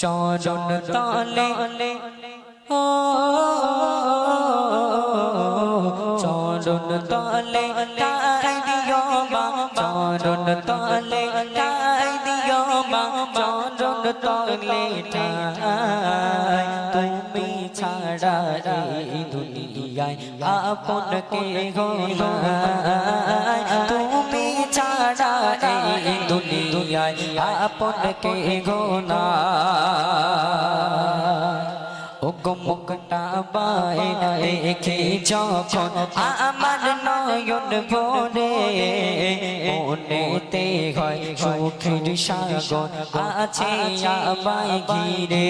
চরণ তলে ও চরণ তলে, তাই দিও মা চরণ তলে, তাই দিও মা চরণ তলে ঠাই তুমি ছাড়া এই দুনিয়ায় আপন কে গোনাই তুমি ছাড়া এই দুনিয়ায় আপন কে গো মুখটা বাই দেখে যখন আমার নয়ন ভরে মনেতে হয় সুখের সাগর আছে আমায় ঘিরে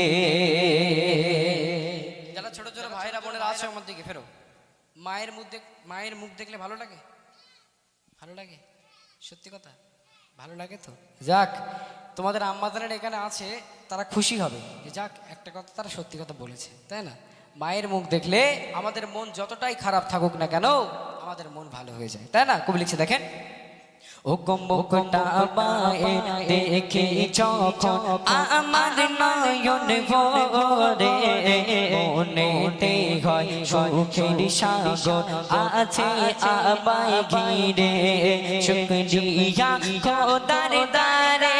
যারা ছোট ছোট ভাইরা বোনেরা আছে আমার দিকে ফেরো মায়ের মুখ দেখ মায়ের মুখ দেখলে ভালো লাগে ভালো লাগে সত্যি কথা ভালো লাগে তো? যাক, তোমাদের আম্মাদানের এখানে আছে, তারা খুশি হবে। যে যাক, একটা কথা তারা সত্যি কথা বলেছে, তাই না? মায়ের মুখ দেখলে আমাদের মন যতটাই খারাপ থাকুক না কেন, আমাদের মন ভালো হয়ে যায়, তাই না? কবি লিখছে, দেখেন। মুখটা বাই দেখে যখন আমার নয়ন ভরে মনেতে হয় সুখের সাগর আছে আমায় ঘিরে শুক্রিয়া খোদার দারে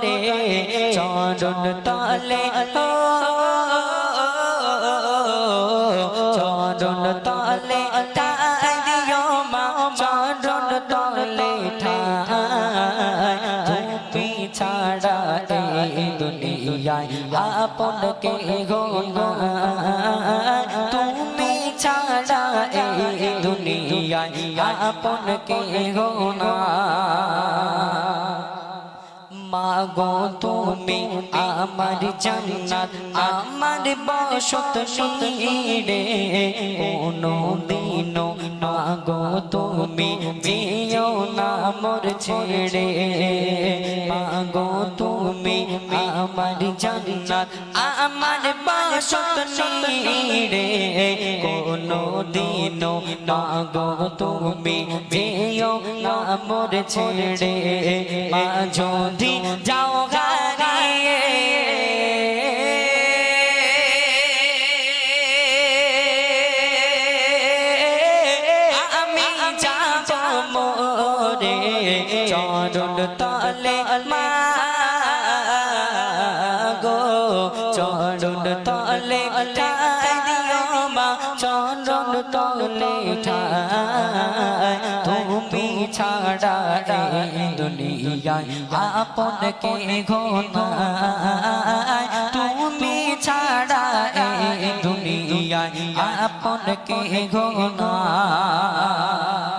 উদরে চরণ তলে চরণ তলে দিও মা, চরণ তলে তুমি ছাড়া দুনিয়ায়, আপন কে গোনাই তুমি ছাড়া এই দুনিয়ায়, আপন কে মাগো তুমি আমার জান্নাত, আমার বসত রে কোনো দিন মাগো তুমি যেও না মোর ছেড়ে। মাগো তুমি আমার জান্নাত, আমার বসত রে কোনো দিন মাগো তুমি যেও না মোর ছেড়ে মা যদি যাও হারিয়ে আমি যাব মোরে চরণ তলে মা গো চরণ তলে দিও মা চরণ তলে ঠাই তুমি ছাড়া দুনিয়ায় আপন কে ঘনায় তুমি ছাড়া দুনিয়ায় আপন কে ঘনাই